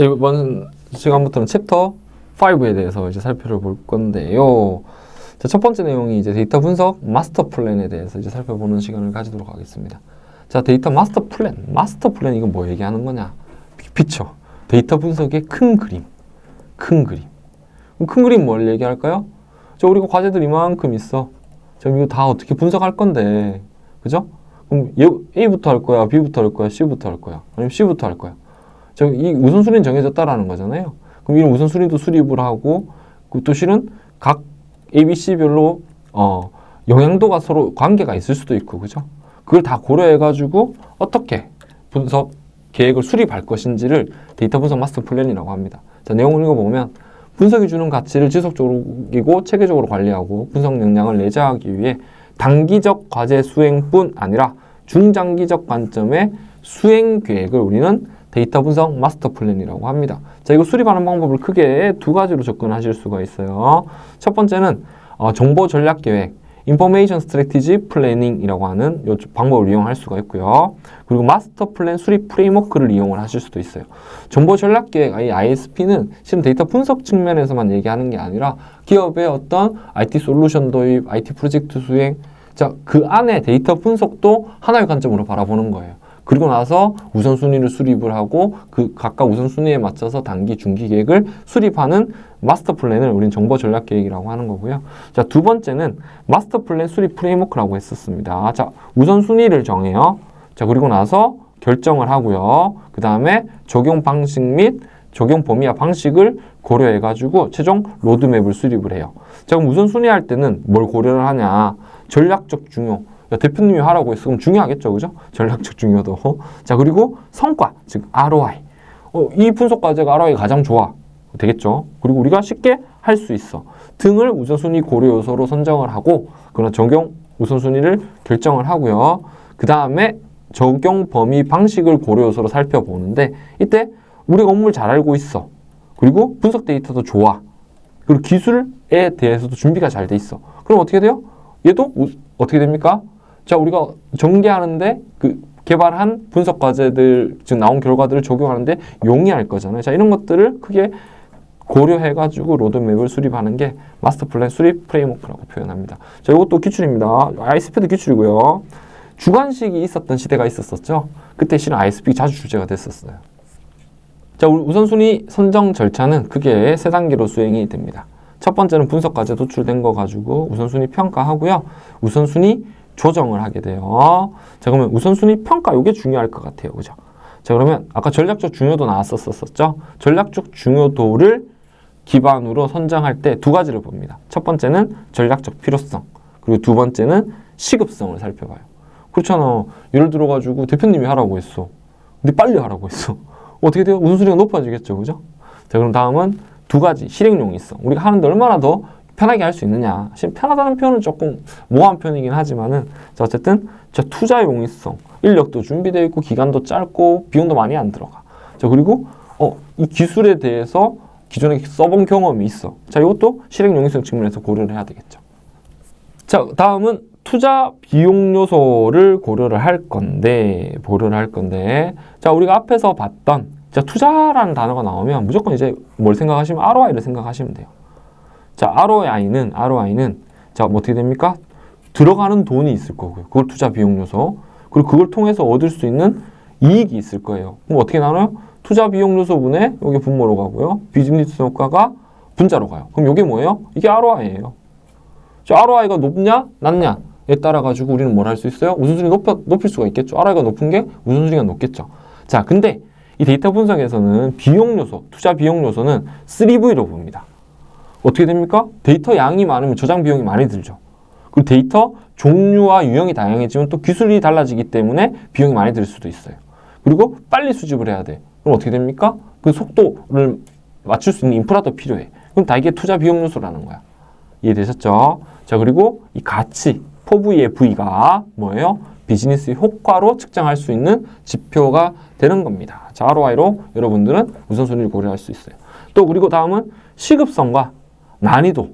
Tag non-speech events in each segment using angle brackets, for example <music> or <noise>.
자, 이번 시간부터는 챕터 5에 대해서 이제 살펴볼 건데요. 자, 첫 번째 내용이 이제 데이터 분석 마스터 플랜에 대해서 이제 살펴보는 시간을 가지도록 하겠습니다. 자, 데이터 마스터 플랜. 마스터 플랜 이건 뭐 얘기하는 거냐? 픽처. 데이터 분석의 큰 그림. 큰 그림. 큰 그림 뭘 얘기할까요? 저 우리가 과제들 이만큼 있어. 자, 이거 다 어떻게 분석할 건데. 그죠? 그럼 얘- A부터 할 거야, B부터 할 거야, C부터 할 거야, 아니면 C부터 할 거야. 저이 우선순위는 정해졌다라는 거잖아요. 그럼 이런 우선순위도 수립을 하고 그또 실은 각 A, B, C별로 어, 영향도가 서로 관계가 있을 수도 있고 그죠? 그걸 다 고려해 가지고 어떻게 분석 계획을 수립할 것인지를 데이터 분석 마스터 플랜이라고 합니다. 자, 내용을 읽어보면 분석이 주는 가치를 지속적이고 체계적으로 관리하고 분석 역량을 내재하기 위해 단기적 과제 수행뿐 아니라 중장기적 관점의 수행 계획을 우리는 데이터 분석 마스터 플랜이라고 합니다. 자, 이거 수립하는 방법을 크게 두 가지로 접근하실 수가 있어요. 첫 번째는 어, 정보 전략 계획, 인포메이션 스트래티지 플래닝이라고 하는 요 방법을 이용할 수가 있고요. 그리고 마스터 플랜 수립 프레임워크를 이용을 하실 수도 있어요. 정보 전략 계획, 이 ISP는 실은 데이터 분석 측면에서만 얘기하는 게 아니라 기업의 어떤 IT 솔루션 도입, IT 프로젝트 수행, 자, 그 안에 데이터 분석도 하나의 관점으로 바라보는 거예요. 그리고 나서 우선순위를 수립을 하고 그 각각 우선순위에 맞춰서 단기, 중기 계획을 수립하는 마스터 플랜을 우리는 정보 전략 계획이라고 하는 거고요. 자, 두 번째는 마스터 플랜 수립 프레임워크라고 했었습니다. 자, 우선순위를 정해요. 자, 그리고 나서 결정을 하고요. 그 다음에 적용 방식 및 적용 범위와 방식을 고려해 가지고 최종 로드맵을 수립을 해요. 자, 그럼 우선순위 할 때는 뭘 고려를 하냐? 전략적 중요. 야, 대표님이 하라고 했으면 중요하겠죠, 그죠? 전략적 중요도. <laughs> 자, 그리고 성과, 즉 ROI. 어, 이 분석 과제가 ROI 가 가장 좋아. 되겠죠? 그리고 우리가 쉽게 할 수 있어. 등을 우선순위 고려 요소로 선정을 하고, 그런 적용 우선순위를 결정을 하고요. 그 다음에 적용 범위 방식을 고려 요소로 살펴보는데, 이때 우리가 업무를 잘 알고 있어. 그리고 분석 데이터도 좋아. 그리고 기술에 대해서도 준비가 잘 돼 있어. 그럼 어떻게 돼요? 얘도 우- 어떻게 됩니까? 자, 우리가 전개하는데 그 개발한 분석 과제들 즉 나온 결과들을 적용하는데 용이할 거잖아요. 자, 이런 것들을 크게 고려해 가지고 로드맵을 수립하는 게 마스터 플랜 수립 프레임워크라고 표현합니다. 자, 이것도 기출입니다. ISP도 기출이고요. 주관식이 있었던 시대가 있었었죠. 그때 실은 ISP 자주 주제가 됐었어요. 자, 우선순위 선정 절차는 크게 세 단계로 수행이 됩니다. 첫 번째는 분석 과제 도출된 거 가지고 우선순위 평가하고요. 우선순위 조정을 하게 돼요. 자, 그러면 우선순위 평가 이게 중요할 것 같아요. 그죠? 자, 그러면 아까 전략적 중요도 나왔었었죠. 전략적 중요도를 기반으로 선정할 때 두 가지를 봅니다. 첫 번째는 전략적 필요성, 그리고 두 번째는 시급성을 살펴봐요. 그렇잖아. 예를 들어 가지고 대표님이 하라고 했어. 근데 빨리 하라고 했어. <laughs> 어떻게 돼요? 우선순위가 높아지겠죠. 그죠? 자, 그럼 다음은 두 가지 실행용이 있어. 우리가 하는데 얼마나 더 편하게 할 수 있느냐. 사실 편하다는 표현은 조금 모호한 표현이긴 하지만은 자, 어쨌든 자, 투자 용이성, 인력도 준비되어 있고 기간도 짧고 비용도 많이 안 들어가. 자, 그리고 어, 이 기술에 대해서 기존에 써본 경험이 있어. 자, 이것도 실행 용이성 측면에서 고려를 해야 되겠죠. 자, 다음은 투자 비용 요소를 고려를 할 건데, 고려를 할 건데, 자, 우리가 앞에서 봤던, 자, 투자라는 단어가 나오면 무조건 이제 뭘 생각하시면 ROI를 생각하시면 돼요. 자, ROI는, ROI는, 자, 뭐 어떻게 됩니까? 들어가는 돈이 있을 거고요. 그걸 투자 비용 요소. 그리고 그걸 통해서 얻을 수 있는 이익이 있을 거예요. 그럼 어떻게 나눠요? 투자 비용 요소분에 여기 분모로 가고요. 비즈니스 효과가 분자로 가요. 그럼 이게 뭐예요? 이게 ROI예요. 저 ROI가 높냐, 낮냐에 따라 가지고 우리는 뭘 할 수 있어요? 우선순위 높여, 높일 수가 있겠죠. ROI가 높은 게 우선순위가 높겠죠. 자, 근데 이 데이터 분석에서는 비용 요소, 투자 비용 요소는 3V로 봅니다. 어떻게 됩니까? 데이터 양이 많으면 저장 비용이 많이 들죠. 그리고 데이터 종류와 유형이 다양해지면 또 기술이 달라지기 때문에 비용이 많이 들 수도 있어요. 그리고 빨리 수집을 해야 돼. 그럼 어떻게 됩니까? 그 속도를 맞출 수 있는 인프라도 필요해. 그럼 다 이게 투자 비용 요소라는 거야. 이해되셨죠? 자, 그리고 이 가치, 포브의 V가 뭐예요? 비즈니스 효과로 측정할 수 있는 지표가 되는 겁니다. 자, ROI로 여러분들은 우선순위를 고려할 수 있어요. 또 그리고 다음은 시급성과 난이도.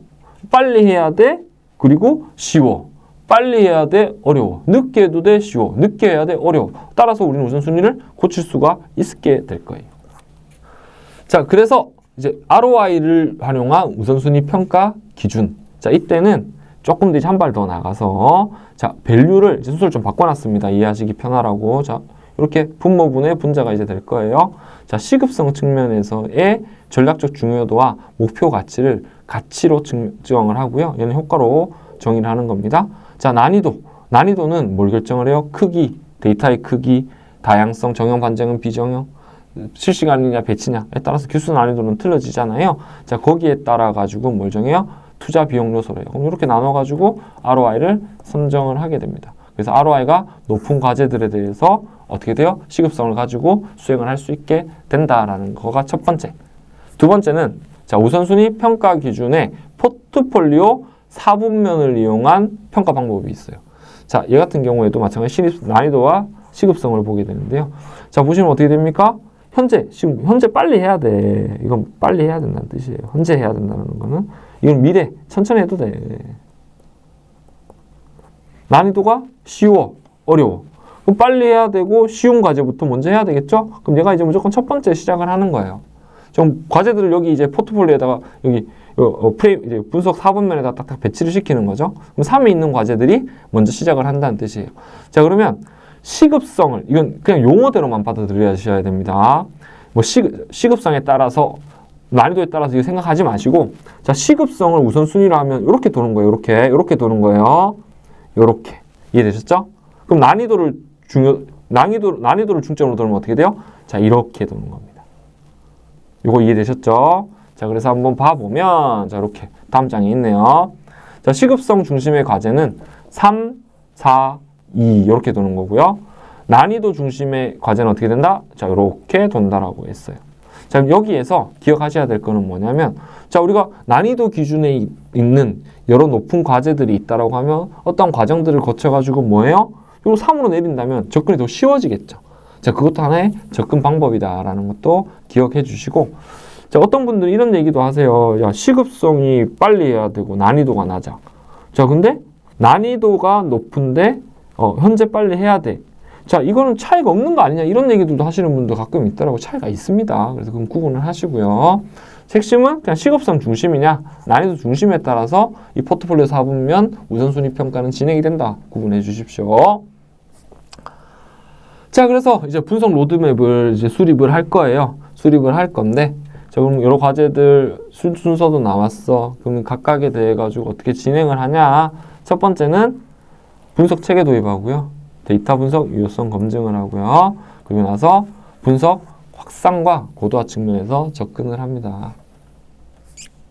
빨리 해야 돼. 그리고 쉬워. 빨리 해야 돼. 어려워. 늦게 해도 돼. 쉬워. 늦게 해야 돼. 어려워. 따라서 우리는 우선순위를 고칠 수가 있게 될 거예요. 자, 그래서 이제 ROI를 활용한 우선순위 평가 기준. 자, 이때는 조금 더 한 발 더 나가서 자, 밸류를 이제 순서를 좀 바꿔놨습니다. 이해하시기 편하라고. 자, 이렇게 분모분의 분자가 이제 될 거예요. 자, 시급성 측면에서의 전략적 중요도와 목표 가치를 가치로 증, 정을 하고요. 얘는 효과로 정의를 하는 겁니다. 자, 난이도. 난이도는 뭘 결정을 해요? 크기, 데이터의 크기, 다양성, 정형 반정형, 비정형, 실시간이냐 배치냐에 따라서 기술 난이도는 틀려지잖아요. 자, 거기에 따라 가지고 뭘 정해요? 투자 비용 요소래요. 그럼 이렇게 나눠 가지고 ROI를 선정을 하게 됩니다. 그래서 ROI가 높은 과제들에 대해서 어떻게 돼요? 시급성을 가지고 수행을 할 수 있게 된다라는 거가 첫 번째. 두 번째는 자, 우선순위 평가 기준에 포트폴리오 4분면을 이용한 평가 방법이 있어요. 자, 얘 같은 경우에도 마찬가지 신입 난이도와 시급성을 보게 되는데요. 자, 보시면 어떻게 됩니까? 현재, 지금 현재 빨리 해야 돼. 이건 빨리 해야 된다는 뜻이에요. 현재 해야 된다는 거는 이건 미래, 천천히 해도 돼. 난이도가 쉬워, 어려워. 그럼 빨리 해야 되고 쉬운 과제부터 먼저 해야 되겠죠? 그럼 얘가 이제 무조건 첫 번째 시작을 하는 거예요. 좀 과제들을 여기 이제 포트폴리오에다가 여기 어, 어, 프레임 이제 분석 4분면에다 딱딱 배치를 시키는 거죠. 그럼 3에 있는 과제들이 먼저 시작을 한다는 뜻이에요. 자 그러면 시급성을 이건 그냥 용어대로만 받아들여야 됩니다. 뭐 시, 시급성에 따라서 난이도에 따라서 이거 생각하지 마시고 자 시급성을 우선순위로 하면 이렇게 도는 거예요. 이렇게 이렇게 도는 거예요. 이렇게 이해되셨죠? 그럼 난이도를 중요 난이도 난이도를 중점으로 돌면 어떻게 돼요? 자 이렇게 도는 겁니다. 이거 이해되셨죠? 자 그래서 한번 봐보면 자 이렇게 다음 장에 있네요. 자 시급성 중심의 과제는 3, 4, 2 이렇게 도는 거고요. 난이도 중심의 과제는 어떻게 된다? 자 이렇게 돈다라고 했어요. 자 여기에서 기억하셔야 될 거는 뭐냐면 자 우리가 난이도 기준에 이- 있는 여러 높은 과제들이 있다라고 하면 어떤 과정들을 거쳐가지고 뭐예요? 이거 3으로 내린다면 접근이 더 쉬워지겠죠. 자 그것도 하나의 접근 방법이다라는 것도 기억해 주시고 자 어떤 분들은 이런 얘기도 하세요. 야 시급성이 빨리 해야 되고 난이도가 낮아. 자 근데 난이도가 높은데 어, 현재 빨리 해야 돼. 자, 이거는 차이가 없는 거 아니냐 이런 얘기들도 하시는 분도 가끔 있더라고 차이가 있습니다. 그래서 그럼 구분을 하시고요. 핵심은 그냥 시급성 중심이냐 난이도 중심에 따라서 이 포트폴리오 4분면 우선순위 평가는 진행이 된다. 구분해 주십시오. 자, 그래서 이제 분석 로드맵을 이제 수립을 할 거예요. 수립을 할 건데 자, 그럼 여러 과제들 순, 순서도 나왔어. 그러면 각각에 대해 가지고 어떻게 진행을 하냐? 첫 번째는 분석 체계 도입하고요. 데이터 분석 유효성 검증을 하고요. 그리고 나서 분석 확산과 고도화 측면에서 접근을 합니다.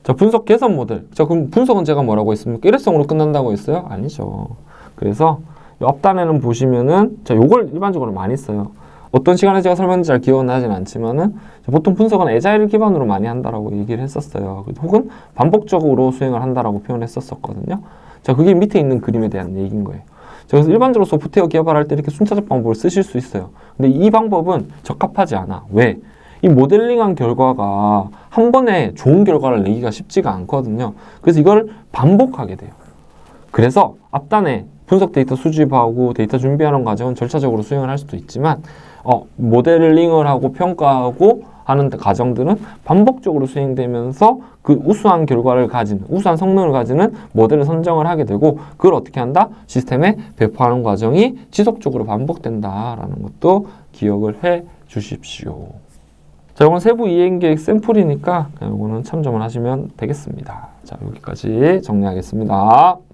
자, 분석 개선 모델. 자, 그럼 분석은 제가 뭐라고 했습니까? 일회성으로 끝난다고 했어요? 아니죠. 그래서 이 앞단에는 보시면은 자, 요걸 일반적으로 많이 써요. 어떤 시간에 제가 설명했는지 잘 기억은 나진 않지만은 자, 보통 분석은 에자일 기반으로 많이 한다라고 얘기를 했었어요. 혹은 반복적으로 수행을 한다라고 표현했었었거든요. 자, 그게 밑에 있는 그림에 대한 얘기인 거예요. 자, 그래서 일반적으로 소프트웨어 개발할 때 이렇게 순차적 방법을 쓰실 수 있어요. 근데 이 방법은 적합하지 않아. 왜? 이 모델링한 결과가 한 번에 좋은 결과를 내기가 쉽지가 않거든요. 그래서 이걸 반복하게 돼요. 그래서 앞단에 분석 데이터 수집하고 데이터 준비하는 과정은 절차적으로 수행을 할 수도 있지만 어, 모델링을 하고 평가하고 하는 과정들은 반복적으로 수행되면서 그 우수한 결과를 가지는 우수한 성능을 가지는 모델을 선정을 하게 되고 그걸 어떻게 한다? 시스템에 배포하는 과정이 지속적으로 반복된다라는 것도 기억을 해 주십시오. 자, 이건 세부 이행 계획 샘플이니까 이거는 참조만 하시면 되겠습니다. 자, 여기까지 정리하겠습니다.